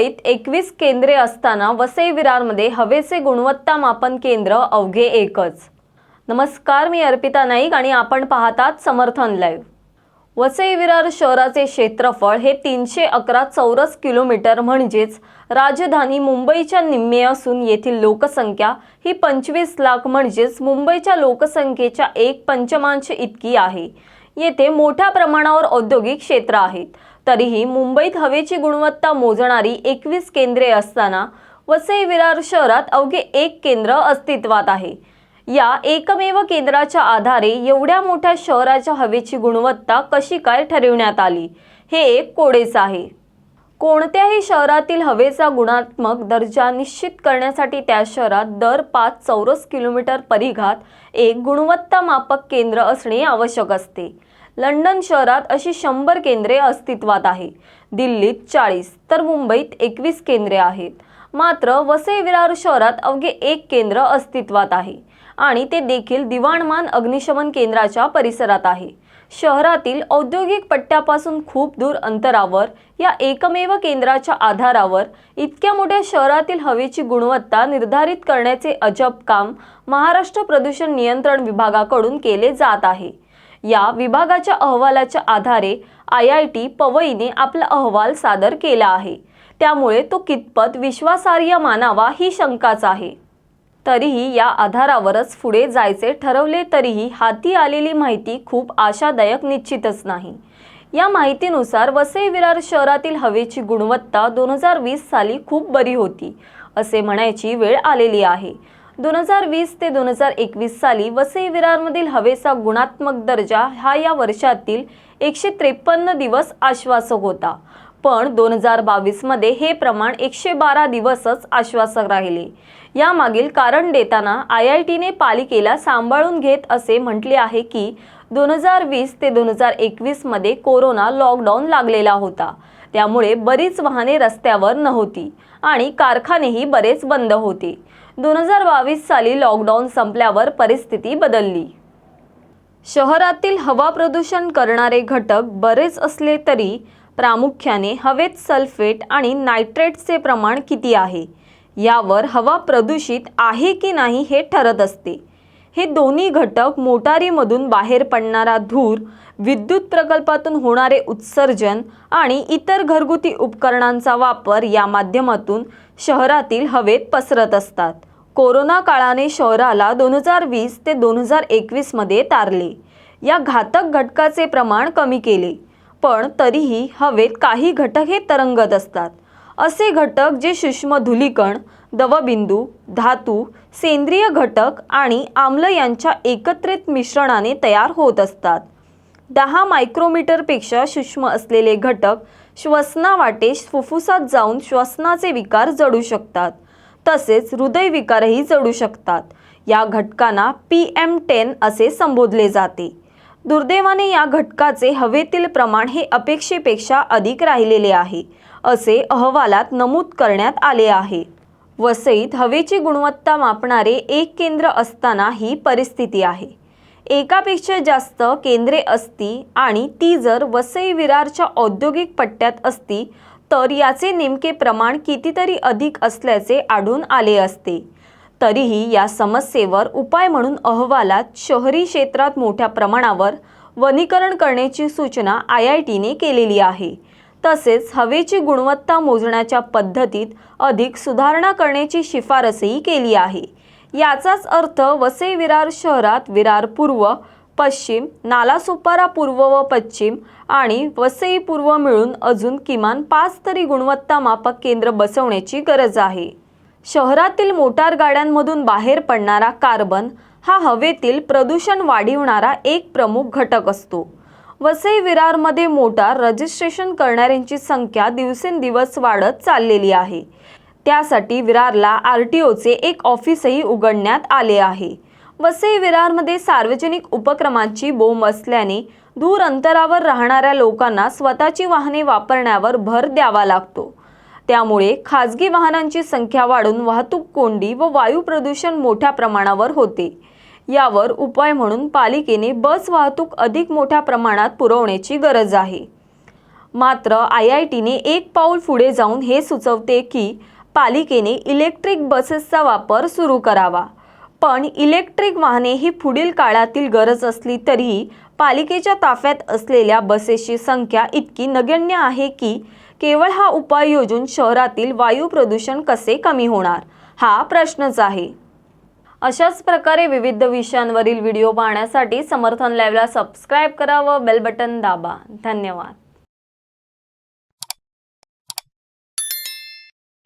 मुंबईत एकवीस केंद्रे असताना वसई विरारमध्ये हवेचे गुणवत्ता मापन केंद्र अवघे एकच. नमस्कार मी अर्पिता नाईक आणि आपण पाहतात समर्थन लाईव्ह. वसई विरार शहराचे क्षेत्रफळ हे तीनशे अकरा चौरस किलोमीटर म्हणजेच राजधानी मुंबईच्या निम्मे असून येथील लोकसंख्या ही पंचवीस लाख म्हणजेच मुंबईच्या लोकसंख्येच्या एक पंचमांश इतकी आहे. येथे मोठ्या प्रमाणावर औद्योगिक क्षेत्र आहेत. तरीही मुंबईत हवेची गुणवत्ता मोजणारी एकवीस केंद्रे असताना वसई विरार शहरात अवघे एक केंद्र अस्तित्वात आहे. या एकमेव केंद्राच्या आधारे एवढ्या मोठ्या शहराच्या हवेची गुणवत्ता कशी काय ठरविण्यात आली हे एक कोडेच आहे. कोणत्याही शहरातील हवेचा गुणात्मक दर्जा निश्चित करण्यासाठी त्या शहरात दर पाच चौरस किलोमीटर परिघात एक गुणवत्ता मापक केंद्र असणे आवश्यक असते. लंडन शहरात अशी शंभर केंद्रे अस्तित्वात आहे. दिल्लीत चाळीस तर मुंबईत एकवीस केंद्रे आहेत. मात्र वसई विरार शहरात अवघे एक केंद्र अस्तित्वात आहे आणि ते देखील दिवाणमान अग्निशमन केंद्राच्या परिसरात आहे. शहरातील औद्योगिक पट्ट्यापासून खूप दूर अंतरावर या एकमेव केंद्राच्या आधारावर इतक्या मोठ्या शहरातील हवेची गुणवत्ता निर्धारित करण्याचे अजब काम महाराष्ट्र प्रदूषण नियंत्रण विभागाकडून केले जात आहे. या विभागाच्या अहवालाच्या आधारे आय आय टी पवईने आपला अहवाल सादर केला आहे. त्यामुळे तो कितपत विश्वासार्ह मानावा ही शंकाच आहे. तरीही या आधारावरच पुढे जायचे ठरवले तरीही हाती आलेली माहिती खूप आशादायक निश्चितच नाही. या माहितीनुसार वसई विरार शहरातील हवेची गुणवत्ता दोन हजार वीस साली खूप बरी होती असे म्हणायची वेळ आलेली आहे. दोन हजार वीस ते दोन हजार एकवीस साली वसई विरारमधील हवेचा गुणात्मक दर्जा हा या वर्षातील एकशे त्रेपन्न दिवस आश्वासक होता. पण दोन हजार बावीसमध्ये हे प्रमाण एकशे बारा दिवसच आश्वासक राहिले. यामागील कारण देताना आय आय टीने पालिकेला सांभाळून घेत असे म्हटले आहे की दोन हजार वीस ते दोन हजार एकवीसमध्ये कोरोना लॉकडाऊन लागलेला होता. त्यामुळे बरीच वाहने रस्त्यावर नव्हती आणि कारखानेही बरेच बंद होते. दोन हजार बावीस साली लॉकडाऊन संपल्यावर परिस्थिती बदलली. शहरातील हवा प्रदूषण करणारे घटक बरेच असले तरी प्रामुख्याने हवेत सल्फेट आणि नायट्रेटचे प्रमाण किती आहे? यावर हवा प्रदूषित आहे की नाही हे ठरत असते. हे दोन्ही घटक मोटारीमधून बाहेर पडणारा धूर विद्युत प्रकल्पातून होणारे उत्सर्जन आणि इतर घरगुती उपकरणांचा वापर या माध्यमातून शहरातील हवेत पसरत असतात. कोरोना काळाने शहराला दोन हजार वीस ते दोन हजार एकवीसमध्ये तारले. या घातक घटकाचे प्रमाण कमी केले. पण तरीही हवेत काही घटक हे तरंगत असतात. असे घटक जे सूक्ष्म धुलीकण दवबिंदू धातू सेंद्रिय घटक आणि आम्ल यांच्या एकत्रित मिश्रणाने तयार होत असतात. दहा मायक्रोमीटरपेक्षा सूक्ष्म असलेले घटक श्वसनावाटे फुफ्फुसात जाऊन श्वसनाचे विकार जडू शकतात तसेच हृदयविकारही जडू शकतात. या घटकांना पी एम टेन असे संबोधले जाते. दुर्दैवाने या घटकाचे हवेतील प्रमाण हे अपेक्षेपेक्षा अधिक राहिलेले आहे असे अहवालात नमूद करण्यात आले आहे. वसईत हवेची गुणवत्ता मापणारे एक केंद्र असताना ही परिस्थिती आहे. एकापेक्षा जास्त केंद्रे असती आणि ती जर वसई विरारच्या औद्योगिक पट्ट्यात असती तर याचे नेमके प्रमाण कितीतरी अधिक असल्याचे आढळून आले असते. तरीही या समस्येवर उपाय म्हणून अहवालात शहरी क्षेत्रात मोठ्या प्रमाणावर वनीकरण करण्याची सूचना आय आय टीने केलेली आहे. तसेच हवेची गुणवत्ता मोजण्याच्या पद्धतीत अधिक सुधारणा करण्याची शिफारसही केली आहे. याचाच अर्थ वसई विरार शहरात विरार पूर्व पश्चिम नालासोपारा पूर्व व पश्चिम आणि वसई पूर्व मिळून अजून किमान पाच तरी गुणवत्ता मापक केंद्र बसवण्याची गरज आहे. शहरातील मोटार गाड्यांमधून बाहेर पडणारा कार्बन हा हवेतील प्रदूषण वाढविणारा एक प्रमुख घटक असतो. वसई विरारमध्ये मोटार रजिस्ट्रेशन करणाऱ्यांची संख्या दिवसेंदिवस वाढत चाललेली आहे. त्यासाठी विरारला आर टी ओचे एक ऑफिसही उघडण्यात आले आहे. वसई विरारमध्ये सार्वजनिक उपक्रमांची बोंब असल्याने दूर अंतरावर राहणाऱ्या लोकांना स्वतःची वाहने वापरण्यावर भर द्यावा लागतो. त्यामुळे खाजगी वाहनांची संख्या वाढून वाहतूक कोंडी व वायू प्रदूषण मोठ्या प्रमाणावर होते. यावर उपाय म्हणून पालिकेने बस वाहतूक अधिक मोठ्या प्रमाणात पुरवण्याची गरज आहे. मात्र आय आय टीने एक पाऊल पुढे जाऊन हे सुचवते की पालिकेने इलेक्ट्रिक बसेसचा वापर सुरू करावा. पण इलेक्ट्रिक वाहने ही पुढील काळातील गरज असली तरीही पालिकेच्या ताफ्यात असलेल्या बसेसची संख्या इतकी नगण्य आहे की केवळ हा उपाय योजून शहरातील वायू प्रदूषण कसे कमी होणार? हा प्रश्नच आहे. अशाच प्रकारे विविध विषयांवरील व्हिडिओ पाहण्यासाठी समर्थन लाईव्हला सबस्क्राईब करा व बेल बटन दाबा. धन्यवाद.